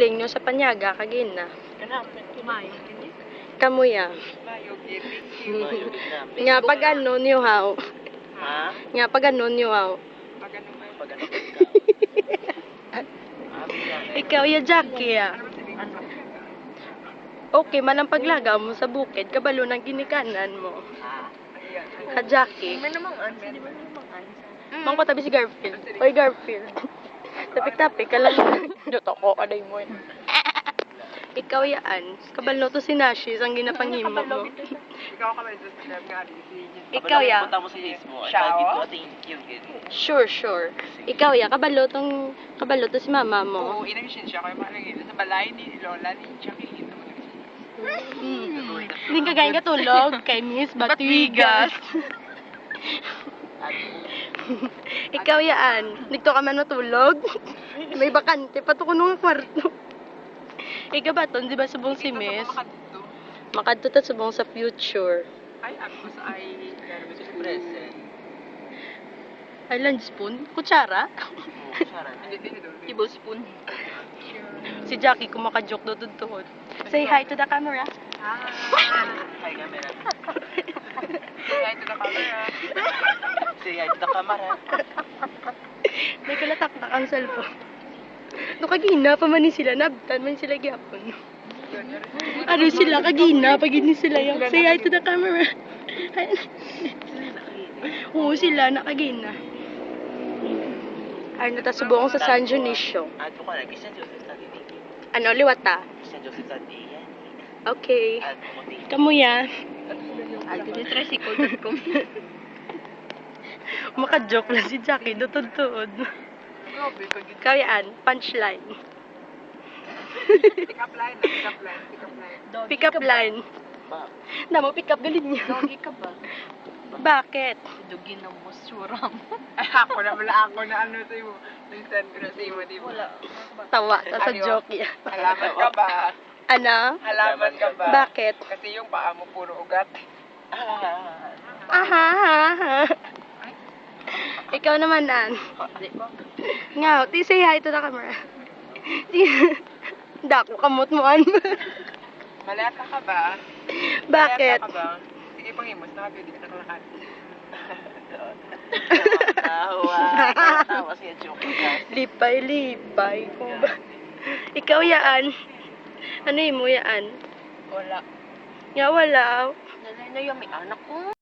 Ling nyo sa panyaga, kagin na. Kumain. Kamuya. Nga pag ano niyo haw. Ha? Nga pag ano niyo haw. Ano ka? Ikaw ya Jackie ya. Okay, man ang paglagaw mo sa bukid, kabalo ng ginikanan mo. Ka Jackie. May namang ansa, di ba namang ansa? Mang ko tabi si Garfield. Oy Garfield. Tapik-tapik ka lang. Dito ko, aday mo. eh. Ikaw yaan. Kabalo to si Nashi, ang ginapangimo mo. Ikaw ka ba ito sa nga? Ikaw ya. Punta mo sa face mo. Ay, Siya, oh? dito, thank you. Sure, sure. Ikaw ya, kabalo tong kabalo to si mama mo. Oo, inamisyon siya. Kaya malagay sa balay ni Lola ni Chucky. Mm. Hindi ka ganyan katulog kay Miss Batuigas. Ikaw yaan. Dito ka man matulog. May bakante pa to kuno nga kwarto. Ikaw ba ton, di ba subong si Miss? Makadto ta subong sa future. Ay, ako sa ay... Gano'n Sa present. Ay, lunch spoon? Kutsara? Hindi doon. Tablespoon. Si Jackie kumakajoke do tuhod. Say hi to the camera. Hi, camera. Say hi to the camera. Say hi to the camera. May kalataktak ang cellphone. No kagina pa man sila nabtan man sila gyapon. Ano sila kagina pag hindi sila yung say hi to the camera. Oo sila nakagina. Ano ta subong sa San Dionisio. Ato ka lagi sa Joseph. Ano liwata? Sa Joseph. Okay. Ato mo din. Kamuya. Alpinitricycle.com Maka-joke lang si Jackie dutod-tuod. Grabe, pag punchline. pick up line, pick up line, pick up line. Pick up line. Ba? Na mo pick up galing niya. Doggy ka ba? Bakit? Dugin ng musura mo. Ay, ako na wala ako na ano sa'yo. Nag-send ko na sa'yo, di ba? Wala. Tawa ta sa Ano? joke yan. Halaman ka ba? Ano? Halaman ka ba? Bakit? Kasi yung paa mo puro ugat. Ah. Aha, ha, ha. Ikaw naman, Nan. Nga, ti say hi to the camera. Dako, kamot mo, an. Malata ka ba? Bakit? Malata ka ba? Sige, pangimos. Nakabi, di ka nakalakad. Tawa. Siya joke. Lipay, lipay. Kung ba? Ikaw yaan. Ano yun mo yaan? Wala. Nga, wala. Nanay na yung may anak ko.